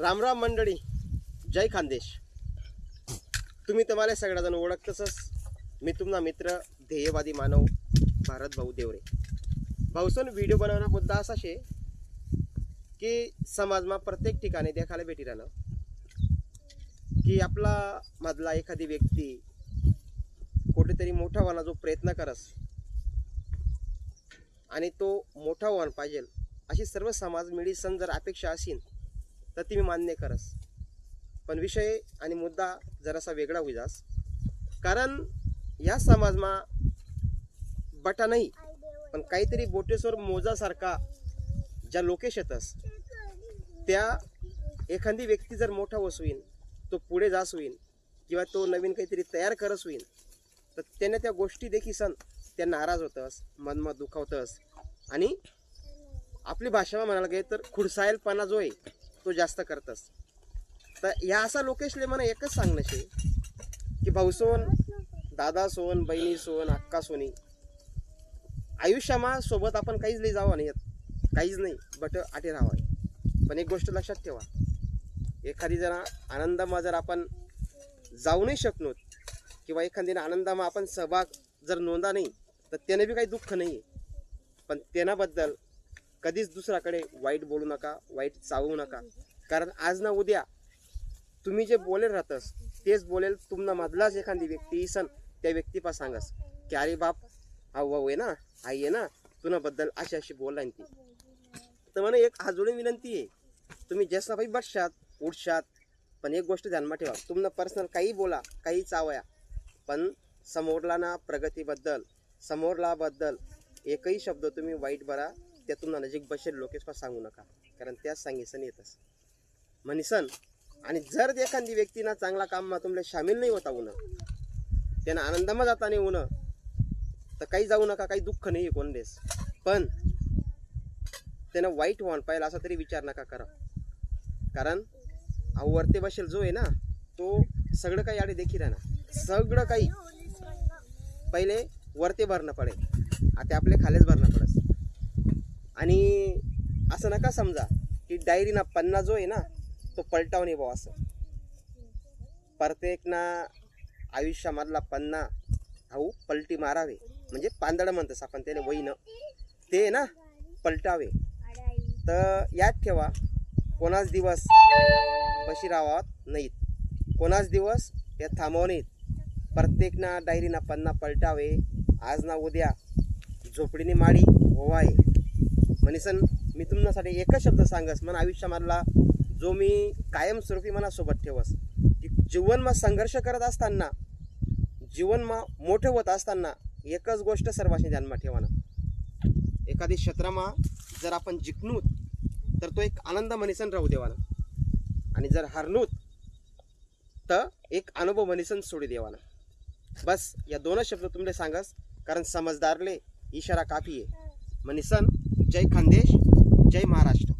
रामराम मंडळी. जय खानदेश. तुम्ही तर मला सगळ्याजण ओळखतच मी तुम्हाला मित्र ध्येयवादी मानव भारत भाऊ देवरे. भाऊसन व्हिडिओ बनवणं मुद्दा असा शे की समाजमा प्रत्येक ठिकाणी देखायला भेटी राहणं की आपला मधला एखादी व्यक्ती कुठेतरी मोठा व्हायला जो प्रयत्न करस आणि तो मोठा व्हायला पाहिजे अशी सर्व समाज मिळीसन जर अपेक्षा असेल तर ती मी मान्य करस. पण विषय आणि मुद्दा जरासा वेगळा होई जास कारण या समाजमा बटा नाही पण काहीतरी बोटेसवर मोजासारखा ज्या लोकेश येतस त्या एखादी व्यक्ती जर मोठा वस होईन तो पुढे जास होईन किंवा तो नवीन काहीतरी तयार करस होईन तर त्याने त्या गोष्टी देखील सण त्या नाराज होतस मनमा दुखावतस. आणि आपली भाषा म्हणायला गेलं तर खुडसायलपणा जो आहे तो जास्त करतस. तर ह्या असा लोकेशले मला एकच सांगणं शे की भाऊ सोन दादा सोन बहिणी सोन अक्का सोनी आयुष्यामा सोबत आपण काहीच लई जावं नाही येत काहीच नाही बट आटे राहावं. पण एक गोष्ट लक्षात ठेवा. एखादी जरा आनंदामा जर आपण जाऊ नाही शकलो किंवा एखाद्या आनंदामा आपण सहभाग जर नोंदा नाही तर त्याने बी काही दुःख नाही आहे पण त्यानाबद्दल कधीच दुसऱ्याकडे वाईट बोलू नका वाईट चावू नका. कारण आज ना उद्या तुम्ही जे बोलेल राहतस तेच बोलेल तुमना मधलाच एखादी व्यक्ती इसन त्या व्यक्तीपा सांगस. की अरे बाप हा भाऊ आहे ना आई आहे ना तुनाबद्दल अशी अशी बोलला ती. तर मला एक हाजोडी विनंती आहे तुम्ही जसा बसशात उठशात पण एक गोष्ट ध्यानमा ठेवा. तुम्हाला पर्सनल काही बोला काही चावया पण समोरला ना प्रगतीबद्दल समोरलाबद्दल एकही शब्द तुम्ही वाईट बरा त्या तुम्हाला नजीक बसेल लोकेशपा सांगू नका. कारण त्याच सांगिसन येतस म्हणीसन आणि जर एखादी व्यक्तीना चांगला काममा तुम्हाला सामील नाही होता उन त्यांना आनंदामा जाता नाही उन तर काही जाऊ नका काही दुःख नाही कोण देस. पण त्यानं वाईट वाण पाहिजे असा तरी विचार नका करा. कारण अहो वरते बसेल जो आहे ना तो सगळं काही आडे देखील आहे ना सगळं काही. पहिले वरते भरणं पडे आता आपले खालेच भरणं पडस आणि असं नका समजा की डायरी ना पन्ना जो आहे ना तो पलटावून भाऊ असं. प्रत्येक ना आयुष्यामधला पन्ना हाऊ पलटी मारावे. म्हणजे पांदडं म्हणतस आपण त्याने वहीनं. ते ना पलटावे. तर याद ठेवा कोणाच दिवस बशिरावात नाहीत. कोणाच दिवस या थांबव नाहीत. प्रत्येक ना डायरी ना पन्ना पलटावे. आज ना उद्या झोपडीने माडी होवाय म्हणीसन मी तुमच्यासाठी एकच शब्द सांगस मन आयुष्यामधला जो मी कायमस्वरूपी मनासोबत ठेवस. की जीवनमा संघर्ष करत असताना जीवनमा मोठं होत असताना एकच गोष्ट सर्वांनी ध्यानमा ठेवाना. एखादी क्षेत्रमा जर आपण जिंकणूत तर तो एक आनंद मनीसन राहू देवाना. आणि जर हरणूत तर एक अनुभव मनीसन सोडी देवाना. बस या दोनच शब्द तुमले सांगस कारण समजदारले इशारा काफी आहे. मनीसन जय खानदेश जय महाराष्ट्र.